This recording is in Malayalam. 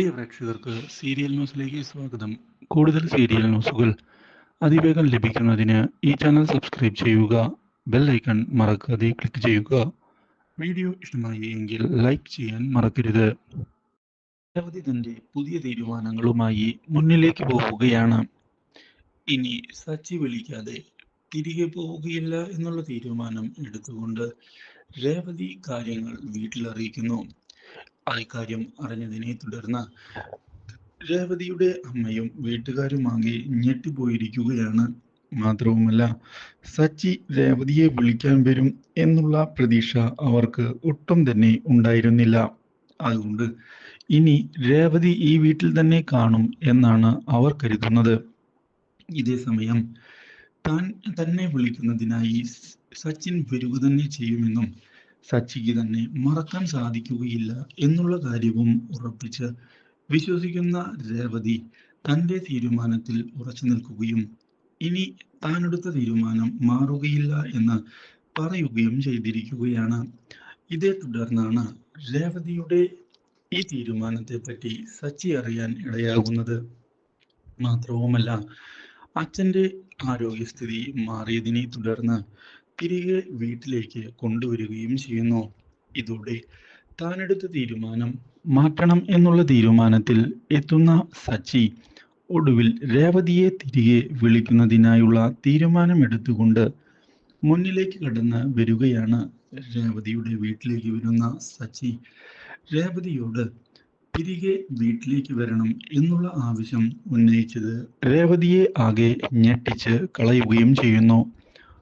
പ്രിയ പ്രേക്ഷകർക്ക് സീരിയൽ ന്യൂസിലേക്ക് സ്വാഗതം. കൂടുതൽ സീരിയൽ ന്യൂസുകൾ അതിവേഗം ലഭിക്കുന്നതിന് ഈ ചാനൽ സബ്സ്ക്രൈബ് ചെയ്യുക ബെൽ ഐക്കൺ മറക്കാതെ ക്ലിക്ക് ചെയ്യുക. വീഡിയോ ഇഷ്ടമായി എങ്കിൽ ലൈക്ക് ചെയ്യാൻ മറക്കരുത്. രേവതി തന്റെ പുതിയ തീരുമാനങ്ങളുമായി മുന്നിലേക്ക് പോവുകയാണ്. ഇനി സച്ചി വിളിക്കാതെ തിരികെ പോവുകയില്ല എന്നുള്ള തീരുമാനം എടുത്തുകൊണ്ട് രേവതി കാര്യങ്ങൾ വീട്ടിൽ അറിയിക്കുന്നു ആ കാര്യം അറിഞ്ഞതിനെ തുടർന്ന് രേവതിയുടെ അമ്മയും വീട്ടുകാരുമാകെ ഞെട്ടിപ്പോയിരിക്കുകയാണ്. മാത്രവുമല്ല സച്ചി രേവതിയെ വിളിക്കാൻ വരും എന്നുള്ള പ്രതീക്ഷ അവർക്ക് ഒട്ടും തന്നെ ഉണ്ടായിരുന്നില്ല. അതുകൊണ്ട് ഇനി രേവതി ഈ വീട്ടിൽ തന്നെ കാണും എന്നാണ് അവർ കരുതുന്നത്. ഇതേ സമയം താൻ തന്നെ വിളിക്കുന്നതിനായി സച്ചിൻ വരിക തന്നെ ചെയ്യുമെന്നും സച്ചിക്ക് തന്നെ മറക്കാൻ സാധിക്കുകയില്ല എന്നുള്ള കാര്യവും ഉറപ്പിച്ച് വിശ്വസിക്കുന്ന രേവതി തന്റെ തീരുമാനത്തിൽ ഉറച്ചു നിൽക്കുകയും ഇനി താനെടുത്ത തീരുമാനം മാറുകയില്ല എന്ന് പറയുകയും ചെയ്തിരിക്കുകയാണ്. ഇതേ തുടർന്നാണ് രേവതിയുടെ ഈ തീരുമാനത്തെ പറ്റി സച്ചി അറിയാൻ ഇടയാകുന്നത്. മാത്രവുമല്ല അച്ഛന്റെ ആരോഗ്യസ്ഥിതി മാറിയതിനെ തുടർന്ന് തിരികെ വീട്ടിലേക്ക് കൊണ്ടുവരികയും ചെയ്യുന്നു. ഇതോടെ താനെടുത്ത തീരുമാനം മാറ്റണം എന്നുള്ള തീരുമാനത്തിൽ എത്തുന്ന സച്ചി ഒടുവിൽ രേവതിയെ തിരികെ വിളിക്കുന്നതിനായുള്ള തീരുമാനമെടുത്തുകൊണ്ട് മുന്നിലേക്ക് കടന്ന് വരികയാണ് രേവതിയുടെ വീട്ടിലേക്ക് വരുന്ന സച്ചി. രേവതിയോട് തിരികെ വീട്ടിലേക്ക് വരണം എന്നുള്ള ആവശ്യം ഉന്നയിച്ചത് രേവതിയെ ആകെ ഞെട്ടിച്ച് കളയുകയും ചെയ്യുന്നു.